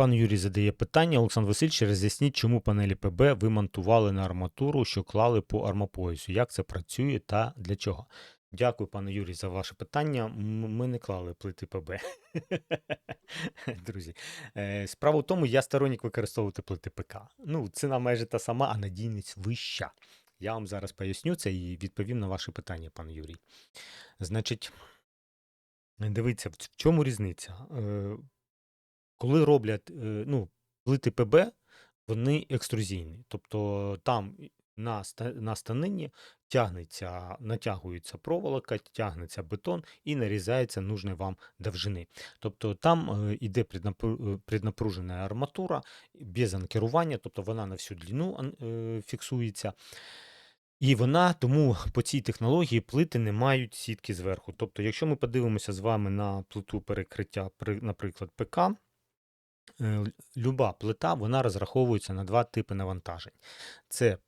Пан Юрій задає питання. Олександр Васильович, роз'ясніть, чому панелі ПБ ви монтували на арматуру, що клали по армопоясу. Як це працює та для чого? Дякую, пане Юрій, за ваше питання. Ми не клали плити ПБ. Друзі, е, справа в тому, я сторонник використовувати плити ПК. Ну, ціна майже та сама, а надійність вища. Я вам зараз поясню це і відповім на ваше питання, пане Юрій. Значить, дивіться, в в чому різниця? Коли роблять е, ну, плити ПБ, вони екструзійні. Тобто там на, на станині тягнеться, натягується проволока, тягнеться бетон і нарізається нужної вам довжини. Тобто там е, іде е, преднапружена арматура без анкерування, тобто вона на всю длину фіксується. І вона тому по цій технології плити не мають сітки зверху. Тобто, якщо ми подивимося з вами на плиту перекриття, при- наприклад, ПК, люба плита вона розраховується на два типи навантажень: це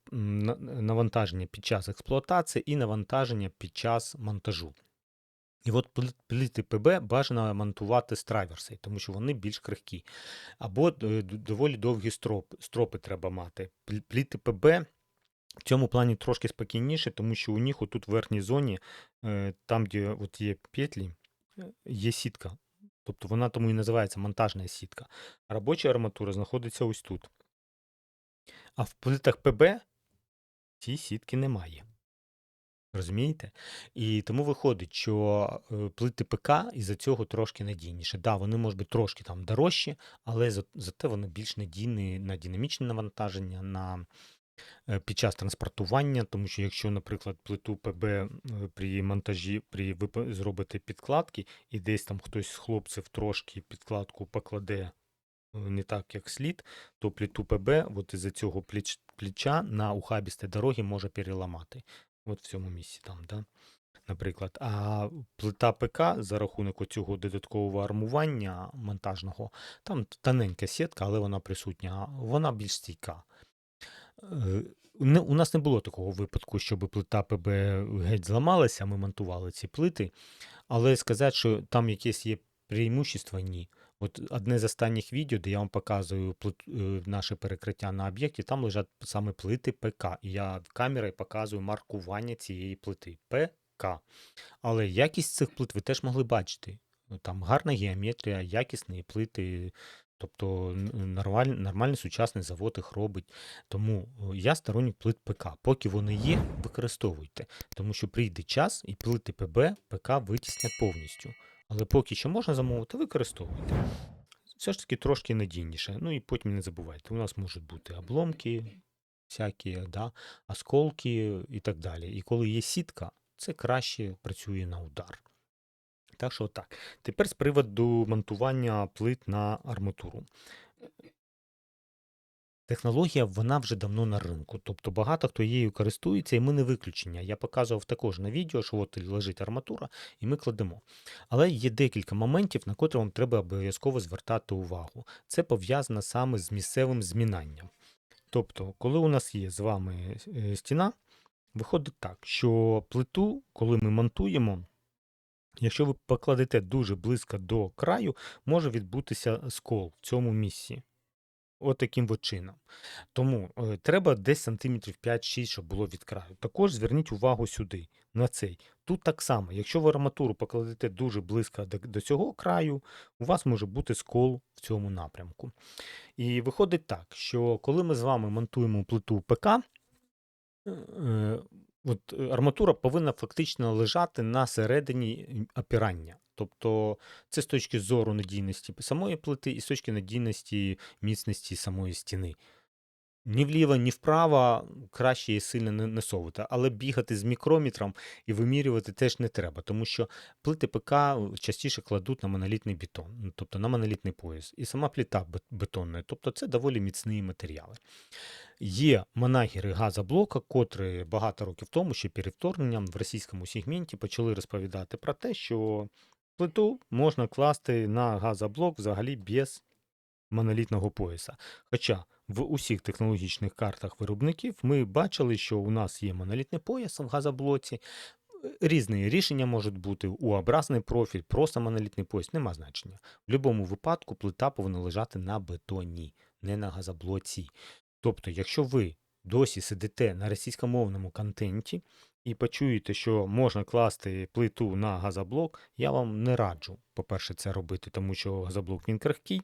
навантаження під час експлуатації і навантаження під час монтажу. І от пли- плити ПБ бажано монтувати з траверси, тому що вони більш крихкі. Або е, доволі довгі стропи, стропи треба мати. Пліти ПБ в цьому плані трошки спокійніше, тому що у них отут в верхній зоні, е, там, де от є петлі, е, є сітка. Тобто вона тому і називається монтажна сітка. А робоча арматура знаходиться ось тут. А в плитах ПБ цієї сітки немає. Розумієте? І тому виходить, що е, плити ПК із-за цього трошки надійніше. Да, вони можуть бути трошки там дорожчі, але зате вони більш надійні на динамічне навантаження, на під час транспортування, тому що якщо, наприклад, плиту ПБ е, при монтажі, при ви зробите підкладки, і десь там хтось з хлопців трошки підкладку покладе е, не так, як слід, то плиту ПБ от із-за цього пліч, плеча на ухабісті дорогі може переламати. От в цьому місці там, да? наприклад. А плита ПК за рахунок цього додаткового армування монтажного, там тоненька сітка, але вона присутня, вона більш стійка. Е, У нас не було такого випадку, щоб плита ПБ геть зламалася, ми монтували ці плити. Але сказати, що там якесь є преимущество, ні. От одне з останніх відео, де я вам показую е, наше перекриття на об'єкті, там лежать саме плити ПК. І я камерою показую маркування цієї плити ПК. Але якість цих плит ви теж могли бачити. Ну, Там гарна геометрія, якісні плити. Тобто нормаль, нормальний сучасний завод їх робить. Тому я сторонник плит ПК. Поки вони є, використовуйте. Тому що прийде час і плити ПБ ПК витіснять повністю. Але поки що можна замовити, використовуйте. Все ж таки трошки надійніше. Ну і потім не забувайте, у нас можуть бути обломки, всякі, да, осколки і так далі. І коли є сітка, це краще працює на удар. Так що так. Тепер з приводу монтування плит на арматуру. Технологія вона вже давно на ринку, тобто багато хто її користується, і ми не виключення. Я показував також на відео, що от лежить арматура, і ми кладемо. Але є декілька моментів, на котрі вам треба обов'язково звертати увагу. Це пов'язано саме з місцевим змінанням. Тобто, коли у нас є з вами е, стіна, виходить так, що плиту, коли ми монтуємо, якщо ви покладете дуже близько до краю, може відбутися скол в цьому місці. От таким от чином. Тому е, треба десь сантиметрів 5-6, щоб було від краю. Також зверніть увагу сюди, на цей. Тут так само, якщо ви арматуру покладете дуже близько до, до цього краю, у вас може бути скол в цьому напрямку. І виходить так, що коли ми з вами монтуємо плиту ПК, е, от е, арматура повинна фактично лежати на середині опірання. Тобто це з точки зору надійності самої плити і з точки надійності міцності самої стіни. Ні вліво, ні вправо краще і сильно не, не совувати, але бігати з мікрометром і вимірювати теж не треба, тому що плити ПК частіше кладуть на монолітний бетон, ну, тобто на монолітний пояс, і сама плита бет- бетонна, тобто це доволі міцні матеріали. Є манагери газоблока, котрі багато років тому, ще перед вторгненням в російському сегменті почали розповідати про те, що плиту можна класти на газоблок взагалі без монолітного пояса. Хоча в усіх технологічних картах виробників ми бачили, що у нас є монолітний пояс в газоблоці, Різні рішення можуть бути У-образний профіль, просто монолітний пояс, нема значення. В будь-якому випадку плита повинна лежати на бетоні, не на газоблоці. Тобто, якщо ви досі сидите на російськомовному контенті і почуєте, що можна класти плиту на газоблок, я вам не раджу, по-перше, це робити, тому що газоблок він крихкий,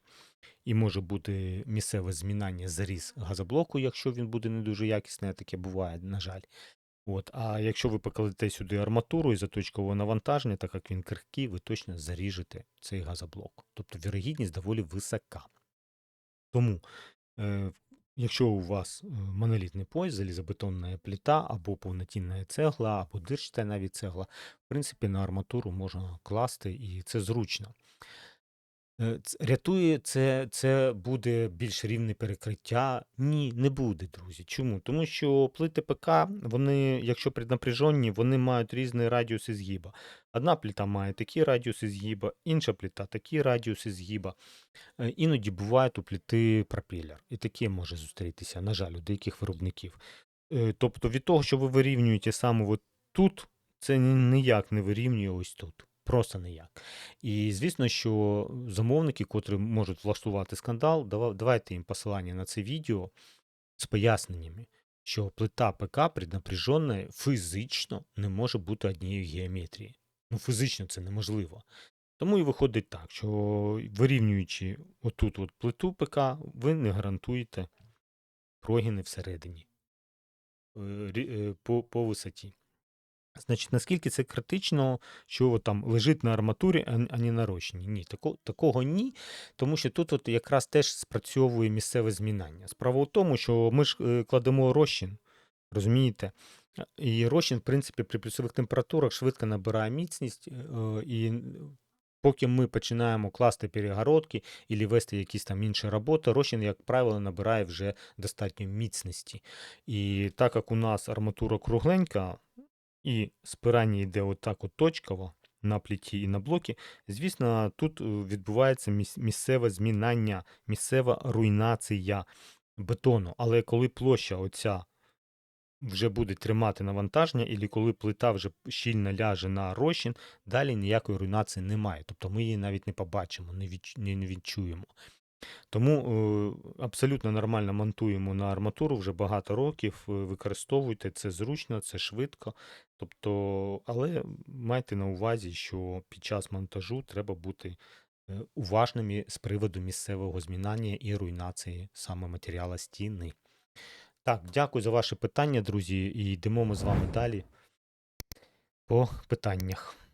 і може бути місцеве змінання заріз газоблоку, якщо він буде не дуже якісний, таке буває, на жаль. От, а якщо ви покладете сюди арматуру і заточкове навантаження, так як він крихкий, ви точно заріжете цей газоблок. Тобто вірогідність доволі висока. Тому, е, якщо у вас е, монолітний пояс, залізобетонна пліта або повнотінна цегла, або дирчата навіть цегла, в принципі, на арматуру можна класти, і це зручно. Е, Рятує це, це буде більш рівне перекриття? Ні, не буде, друзі. Чому? Тому що плити ПК, вони, якщо преднапряжені, вони мають різні радіуси згіба. Одна плита має такі радіуси згіба, інша плита такі радіуси згіба. Е, Іноді бувають у плити пропелер. І таке може зустрітися, на жаль, у деяких виробників. Е, Тобто від того, що ви вирівнюєте саме от тут, це ні- ніяк не вирівнює ось тут. Просто ніяк. І звісно, що замовники, котрі можуть влаштувати скандал, давайте їм посилання на це відео з поясненнями, що плита ПК преднапряжена фізично не може бути однієї геометрії. Ну, фізично це неможливо. Тому і виходить так, що вирівнюючи отут от плиту ПК, ви не гарантуєте прогини всередині е, е, по, по висоті. Значить, наскільки це критично, що там лежить на арматурі, а, не на розчині? Ні, тако, такого ні, тому що тут от якраз теж спрацьовує місцеве змінання. Справа в тому, що ми ж е, кладемо розчин, розумієте? І розчин, в принципі, при плюсових температурах швидко набирає міцність, е, і поки ми починаємо класти перегородки і вести якісь там інші роботи, розчин, як правило, набирає вже достатньо міцності. І так як у нас арматура кругленька, і спирання йде отак от точково на пліті і на блокі, звісно, тут е, відбувається місцеве змінання, місцева руйнація бетону. Але коли площа оця вже буде тримати навантаження, і коли плита вже щільно ляже на розчин, далі ніякої руйнації немає. Тобто ми її навіть не побачимо, не відчуємо. Тому е, абсолютно нормально монтуємо на арматуру вже багато років. е, Використовуйте це зручно, це швидко. Тобто, але майте на увазі, що під час монтажу треба бути е, уважними з приводу місцевого змінання і руйнації саме матеріала стіни. Так, дякую за ваше питання, друзі, і йдемо ми з вами далі по питаннях.